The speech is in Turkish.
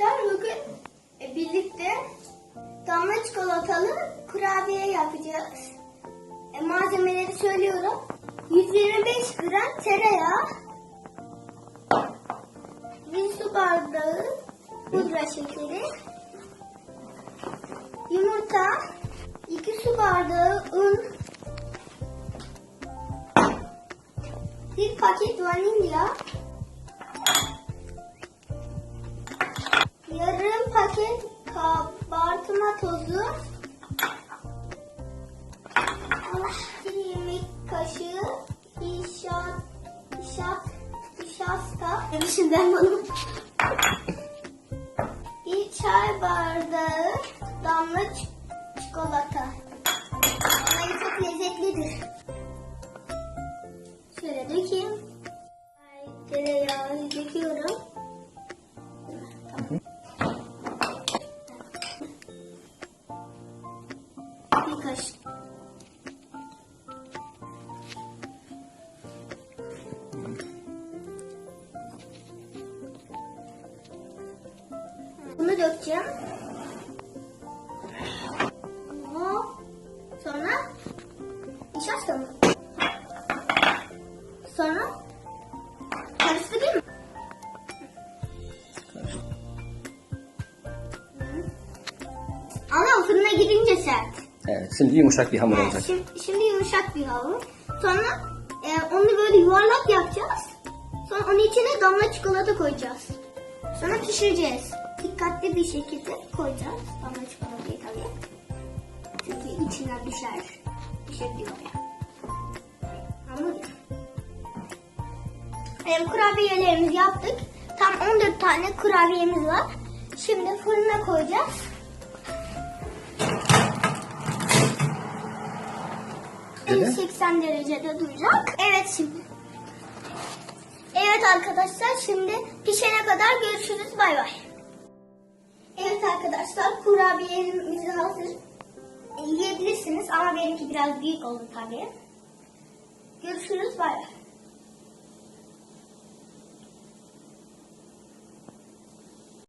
arkadaşlar bugün e, birlikte damla çikolatalı kurabiye yapacağız. E, malzemeleri söylüyorum. 125 gram tereyağı, 1 su bardağı pudra şekeri, yumurta, 2 su bardağı un, 1 paket vanilya, paket kabartma tozu, yemek kaşığı nişat, nişat, nişasta. Şimdi ben bunu bir çay bardağı damla çikolata. Vallahi çok lezzetlidir. Şöyle dökeyim. Tereyağı döküyorum. Bir kaşık. Bunu dökeceğim. Bunu sonra nişasta mı? Sonra karıştırayım mı? Ama fırına girince sert. Evet, şimdi yumuşak bir hamur Evet, olacak. şimdi, şimdi yumuşak bir hamur. Sonra e, onu böyle yuvarlak yapacağız. Sonra onun içine damla çikolata koyacağız. Sonra pişireceğiz. Dikkatli bir şekilde koyacağız damla çikolatayı tabii. Çünkü içine düşer. Düşer diyor ya. Hamur ya. E, kurabiyelerimizi yaptık. Tam 14 tane kurabiyemiz var. Şimdi fırına koyacağız. Neden? 80 derecede duracak. Evet şimdi. Evet arkadaşlar şimdi pişene kadar görüşürüz. Bay bay. Evet arkadaşlar kurabiyemiz hazır. Yiyebilirsiniz ama benimki biraz büyük oldu tabii. Görüşürüz. Bay bay.